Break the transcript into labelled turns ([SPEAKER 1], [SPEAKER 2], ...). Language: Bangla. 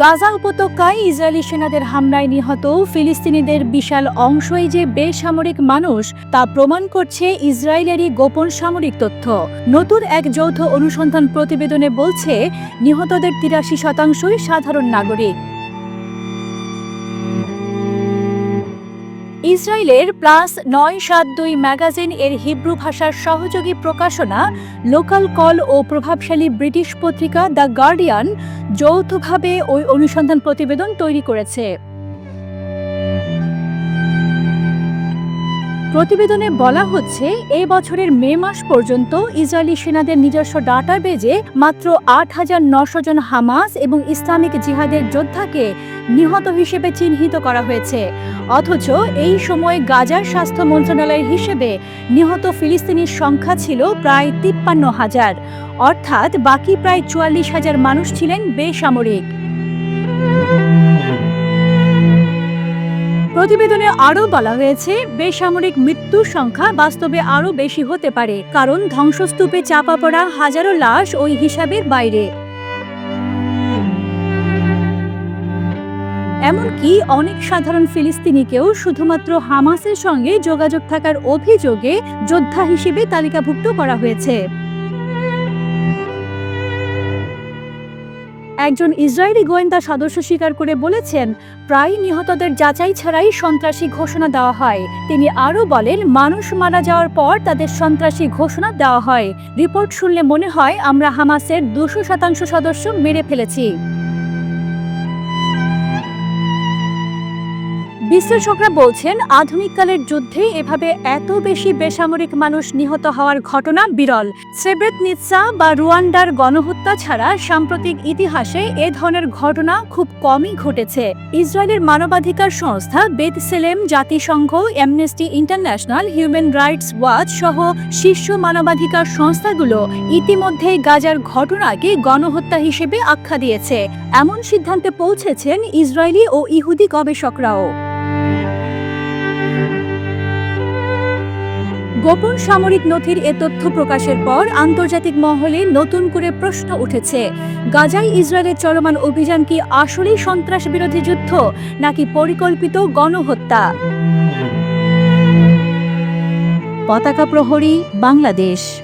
[SPEAKER 1] গাজা উপত্যকায় ইসরায়েলি সেনাদের হামলায় নিহত ফিলিস্তিনিদের বিশাল অংশই যে বেসামরিক মানুষ, তা প্রমাণ করছে ইসরায়েলেরই গোপন সামরিক তথ্য। নতুন এক যৌথ অনুসন্ধান প্রতিবেদনে বলছে, নিহতদের তিরাশি শতাংশই সাধারণ নাগরিক। ইসরায়েলের প্লাস নয় সাত দুই ম্যাগাজিন এর হিব্রু ভাষার সহযোগী প্রকাশনা, লোকাল কল ও প্রভাবশালী ব্রিটিশ পত্রিকা দ্য গার্ডিয়ান যৌথভাবে ওই অনুসন্ধান প্রতিবেদন তৈরি করেছে। প্রতিবেদনে বলা হচ্ছে, এ বছরের মে মাস পর্যন্ত ইসরায়েলি সেনাদের নিজস্ব ডাটাবেজে মাত্র আট হাজার নশো জন হামাস এবং ইসলামিক জিহাদের যোদ্ধাকে নিহত হিসেবে চিহ্নিত করা হয়েছে। অথচ এই সময় গাজার স্বাস্থ্য মন্ত্রণালয়ের হিসেবে নিহত ফিলিস্তিনির সংখ্যা ছিল প্রায় তিপ্পান্ন হাজার। অর্থাৎ বাকি প্রায় চুয়াল্লিশ হাজার মানুষ ছিলেন বেসামরিক। প্রতিবেদনে আরও বলা হয়েছে, বেসামরিক মৃত্যুর সংখ্যা বাস্তবে আরও বেশি হতে পারে, কারণ ধ্বংসস্তূপে চাপা পড়া হাজারো লাশ ওই হিসাবের বাইরে। এমনকি অনেক সাধারণ ফিলিস্তিনিকেও শুধুমাত্র হামাসের সঙ্গে যোগাযোগ থাকার অভিযোগে যোদ্ধা হিসেবে তালিকাভুক্ত করা হয়েছে। একজন ইসরায়েলি গোয়েন্দা সদস্য স্বীকার করে বলেছেন, প্রায় নিহতদের যাচাই ছাড়াই সন্ত্রাসী ঘোষণা দেওয়া হয়। তিনি আরও বলেন, মানুষ মারা যাওয়ার পর তাদের সন্ত্রাসী ঘোষণা দেওয়া হয়। রিপোর্ট শুনলে মনে হয়, আমরা হামাসের দুশো শতাংশ সদস্য মেরে ফেলেছি। বিশ্লেষকরা বলছেন, আধুনিককালের যুদ্ধে এভাবে এত বেশি বেসামরিক মানুষ নিহত হওয়ার ঘটনা বিরল। সেব্রেতনিৎসা বা রুয়ান্ডার গণহত্যা ছাড়া সাম্প্রতিক ইতিহাসে এ ধরনের ঘটনা খুব কমই ঘটেছে। ইসরায়েলের মানবাধিকার সংস্থা বেদ সেলেম জাতিসংঘ, Amnesty International, Human Rights Watch সহ শীর্ষ মানবাধিকার সংস্থাগুলো ইতিমধ্যেই গাজার ঘটনাকে গণহত্যা হিসেবে আখ্যা দিয়েছে। এমন সিদ্ধান্তে পৌঁছেছেন ইসরায়েলি ও ইহুদি গবেষকরাও। গোপন সামরিক নথির এ তথ্য প্রকাশের পর আন্তর্জাতিক মহলে নতুন করে প্রশ্ন উঠেছে, গাজায় ইসরায়েলের চলমান অভিযান কি আসলেই সন্ত্রাস বিরোধী যুদ্ধ নাকি পরিকল্পিত গণহত্যা? পতাকা প্রহরী, বাংলাদেশ।